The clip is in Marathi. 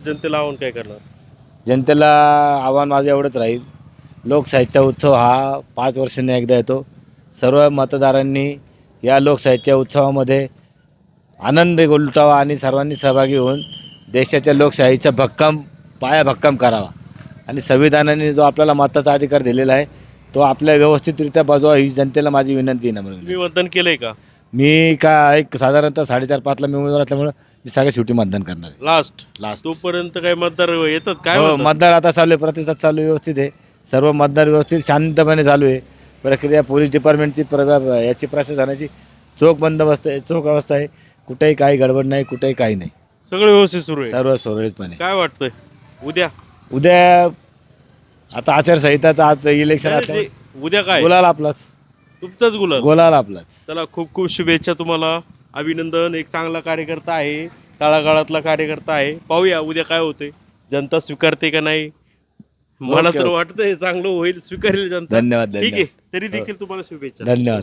जनतेला आव्हान काय करणार? जनतेला आव्हान माझं एवढंच राहील. लोकशाहीचा उत्सव हा पाच वर्षांनी एकदा येतो. सर्व मतदारांनी या लोकशाहीच्या उत्सवामध्ये आनंद लुटावा आणि सर्वांनी सहभागी होऊन देशाच्या लोकशाहीचा भक्कम पाया भक्कम करावा. आणि संविधानाने जो आपल्याला मताचा अधिकार दिलेला आहे तो आपल्या व्यवस्थितरित्या बजवा ही जनतेला माझी विनंती आहे नम्र तुम्ही मतदान केलंय का? मी का एक साधारणतः साडेचार पाचला मी उमेदवार असल्यामुळं मी सगळ्या शेवटी मतदान करणार आहे. लास्ट लास्ट तोपर्यंत काय मतदार येतात? काय हो म्हणतात? मतदार आता चालू आहे प्रतिसाद चालू आहे व्यवस्थित आहे. सर्व मतदार व्यवस्थित शांतपणे चालू आहे. प्रक्रिया पोलीस डिपार्टमेंटची प्र याची प्रशासनाची चोख बंदोबस्त आहे चोख अवस्था आहे. कुठेही काही गडबड नाही कुठेही काही नाही. सगळं व्यवस्थित सुरू आहे. सर्व सुरळीतपणे. काय वाटतंय? उद्या? उद्या आता आचारसंहिताचं आज इलेक्शन नाही, उद्या काय? गुलाल आपलाच. तुमचाच गुलाल. गुलाल आपलाच. चला खूप खूप शुभेच्छा तुम्हाला. अभिनंदन एक चांगला कार्यकर्ता आहे. तळागाळातला कार्यकर्ता आहे. पाहूया उद्या काय होते जनता स्वीकारते का नाही? मला तर. वाटतंय चांगलं होईल स्वीकारेल जनता. धन्यवाद ठीक आहे धन्यवाद. तरी देखील तुम्हाला शुभेच्छा. धन्यवाद.